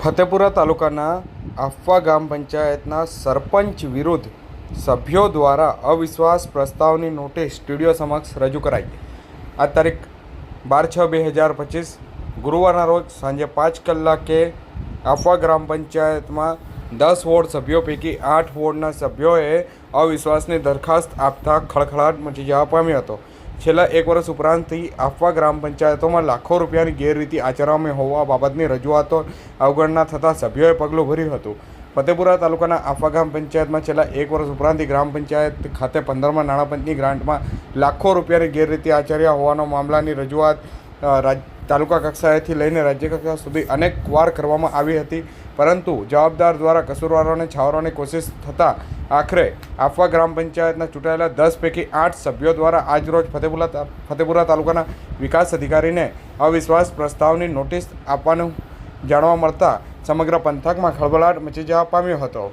ફતેપુરા તાલુકાના આફવા ગામ પંચાયતના સરપંચ વિરુદ્ધ સભ્યો દ્વારા અવિશ્વાસ પ્રસ્તાવની નોટિસ સ્ટુડિયો સમક્ષ રજૂ કરાઈ આ તારીખ બાર છ બે હજાર પચીસ, ગુરુવારના રોજ સાંજે પાંચ કલાકે આફવા ગ્રામ પંચાયતમાં દસ વોર્ડ સભ્યો પૈકી આઠ વોર્ડના સભ્યોએ અવિશ્વાસની દરખાસ્ત આપતા ખળખળાટ મચી જવા પામ્યો હતો. છેલ્લા એક વર્ષ ઉપરાંતથી આફવા ગ્રામ પંચાયતોમાં લાખો રૂપિયાની ગેરરીતિ આચરવામાં હોવા બાબતની રજૂઆતો અવગણના થતાં સભ્યોએ પગલું ભર્યું હતું. ફતેપુરા તાલુકાના આફવા ગ્રામ પંચાયતમાં છેલ્લા એક વર્ષ ઉપરાંતથી ગ્રામ પંચાયત ખાતે પંદરમાં નાણાપંચની ગ્રાન્ટમાં લાખો રૂપિયાની ગેરરીતિ આચર્યા હોવાનો મામલાની રજૂઆત રાજ, તાલુકા કક્ષાએથી લઈને રાજ્ય કક્ષા સુધી અનેક વાર કરવામાં આવી હતી. પરંતુ જવાબદાર દ્વારા કસૂરવારોને છાવરવાની કોશિશ થતાં આખરે આફવા ગ્રામ પંચાયતના ચૂંટાયેલા દસ પૈકી આઠ સભ્યો દ્વારા આજરોજ ફતેપુરા ફતેપુરા તાલુકાના વિકાસ અધિકારીને અવિશ્વાસ પ્રસ્તાવની નોટિસ આપવાનું જાણવા મળતા સમગ્ર પંથકમાં ખળભળાટ મચી જવા પામ્યો હતો.